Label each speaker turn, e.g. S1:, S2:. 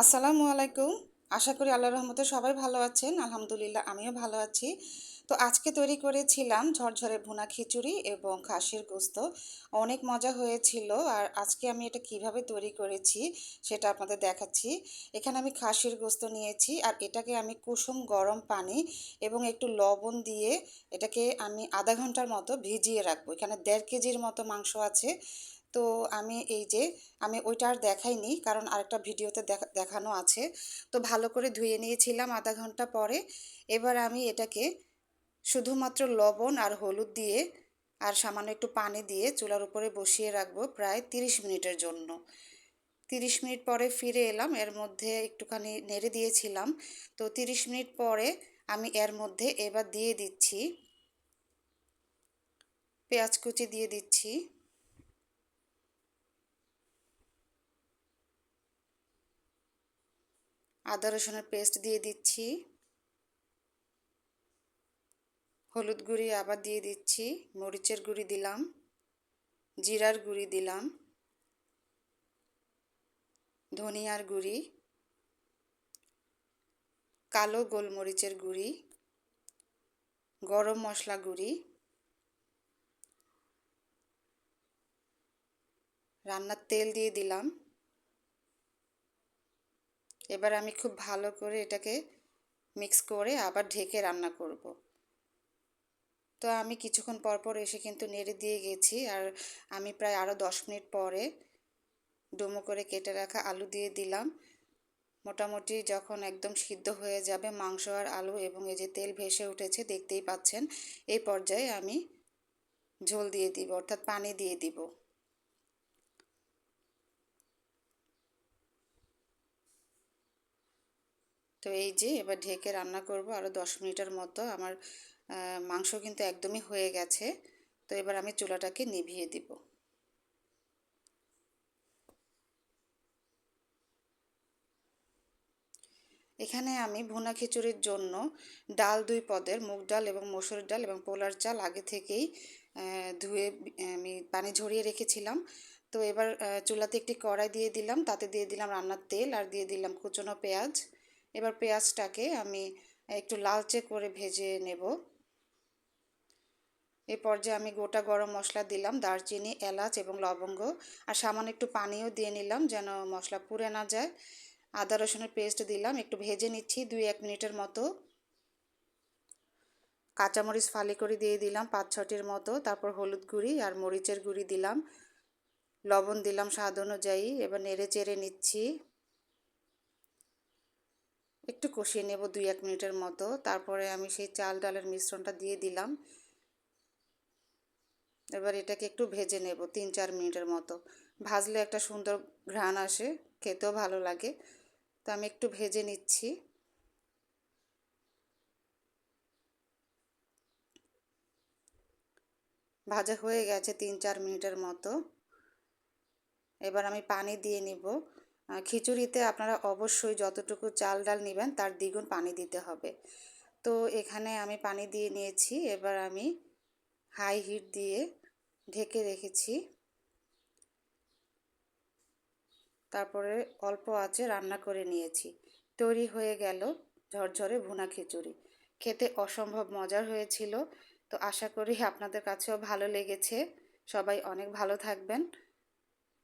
S1: আসসালামু আলাইকুম। আশা করি আল্লাহ রহমতে সবাই ভালো আছেন। আলহামদুলিল্লাহ, আমিও ভালো আছি। তো আজকে তৈরি করেছিলাম ঝরঝরে ভুনা খিচুড়ি এবং খাসির গোস্ত। অনেক মজা হয়েছিল আর আজকে আমি এটা কীভাবে তৈরি করেছি সেটা আপনাদের দেখাচ্ছি। এখানে আমি খাসির গোস্ত নিয়েছি আর এটাকে আমি কুসুম গরম পানি এবং একটু লবণ দিয়ে এটাকে আমি আধা ঘণ্টার মতো ভিজিয়ে রাখব। এখানে দেড় কেজির মতো মাংস আছে। তো আমি এই যে, আমি ওইটা আর দেখাইনি কারণ আরেকটা ভিডিওতে দেখানো আছে। তো ভালো করে ধুয়ে নিয়েছিলাম আধা ঘণ্টা পরে। এবার আমি এটাকে শুধুমাত্র লবণ আর হলুদ দিয়ে আর সামান্য একটু পানি দিয়ে চুলার উপরে বসিয়ে রাখব প্রায় তিরিশ মিনিটের জন্য। তিরিশ মিনিট পরে ফিরে এলাম, এর মধ্যে একটুখানি নেড়ে দিয়েছিলাম। তো তিরিশ মিনিট পরে আমি এর মধ্যে এবার দিয়ে দিচ্ছি, পেঁয়াজ কুচি দিয়ে দিচ্ছি। আদা রসুনের পেস্ট দিয়ে দিচ্ছি। হলুদ গুঁড়ি আবার দিয়ে দিচ্ছি। মরিচের গুঁড়ি দিলাম। জিরার গুঁড়ি দিলাম। ধনিয়ার গুঁড়ি। কালো গোলমরিচের গুঁড়ি। গরম মশলা গুঁড়ি। রান্নার তেল দিয়ে দিলাম। এবার আমি খুব ভালো করে এটাকে মিক্স করে আবার ঢেকে রান্না করব। তো আমি কিছুক্ষণ পর পর এসে কিন্তু নেড়ে দিয়ে গেছি আর আমি প্রায় আরও দশ মিনিট পরে ডুমো করে কেটে রাখা আলু দিয়ে দিলাম। মোটামুটি যখন একদম সিদ্ধ হয়ে যাবে মাংস আর আলু এবং এই যে তেল ভেসে উঠেছে দেখতেই পাচ্ছেন, এই পর্যায়ে আমি ঝোল দিয়ে দিব, অর্থাৎ পানি দিয়ে দিব। তো এই যে এবার ঢেকে রান্না করব আরও দশ মিনিটের মতো। আমার মাংস কিন্তু একদমই হয়ে গেছে। তো এবার আমি চুলাটাকে নিভিয়ে দিব। এখানে আমি ভুনা খিচুড়ির জন্য ডাল দুই পদের, মুগ ডাল এবং মসুর ডাল এবং পোলার চাল আগে থেকেই ধুয়ে, আমি পানি ঝরিয়ে রেখেছিলাম। তো এবার চুলাতে একটি কড়াই দিয়ে দিলাম। তাতে দিয়ে দিলাম রান্নার তেল আর দিয়ে দিলাম কুচনো পেঁয়াজ। এবার পেঁয়াজটাকে আমি একটু লালচে করে ভেজে নেব। এ পর্যায়ে আমি গোটা গরম মশলা দিলাম, দারচিনি, এলাচ এবং লবঙ্গ, আর সামান্য একটু পানিও দিয়ে নিলাম যেন মশলা পুড়ে না যায়। আদা রসুনের পেস্ট দিলাম, একটু ভেজে নিচ্ছি দুই এক মিনিটের মতো। কাঁচামরিচ ফালি করে দিয়ে দিলাম পাঁচ ছটির মতো, তারপর হলুদ গুঁড়ি আর মরিচের গুঁড়ি দিলাম। লবণ দিলাম স্বাদ অনুযায়ী, এবার নেড়ে চেড়ে নিচ্ছি। একটু কষিয়ে নেব দুই এক মিনিটের মতো। তারপরে আমি সেই চাল, ডালের মিশ্রণটা দিয়ে দিলাম। এবার এটাকে একটু ভেজে নেব তিন চার মিনিটের মতো। ভাজলে একটা সুন্দর ঘ্রাণ আসে, খেতেও ভালো লাগে। তো আমি একটু ভেজে নিচ্ছি। ভাজা হয়ে গেছে তিন চার মিনিটের মতো। এবার আমি পানি দিয়ে নিব। খিচুড়িতে আপনারা অবশ্যই যতটুকু চাল ডাল নেবেন তার দ্বিগুণ পানি দিতে হবে। তো এখানে আমি পানি দিয়ে নিয়েছি, এবার আমি হাই হিট দিয়ে ঢেকে রেখেছি। তারপরে অল্প আছে রান্না করে নিয়েছি। তৈরি হয়ে গেল ঝরঝরে ভুনা খিচুড়ি। খেতে অসম্ভব মজার হয়েছিল। তো আশা করি আপনাদের কাছেও ভালো লেগেছে। সবাই অনেক ভালো থাকবেন।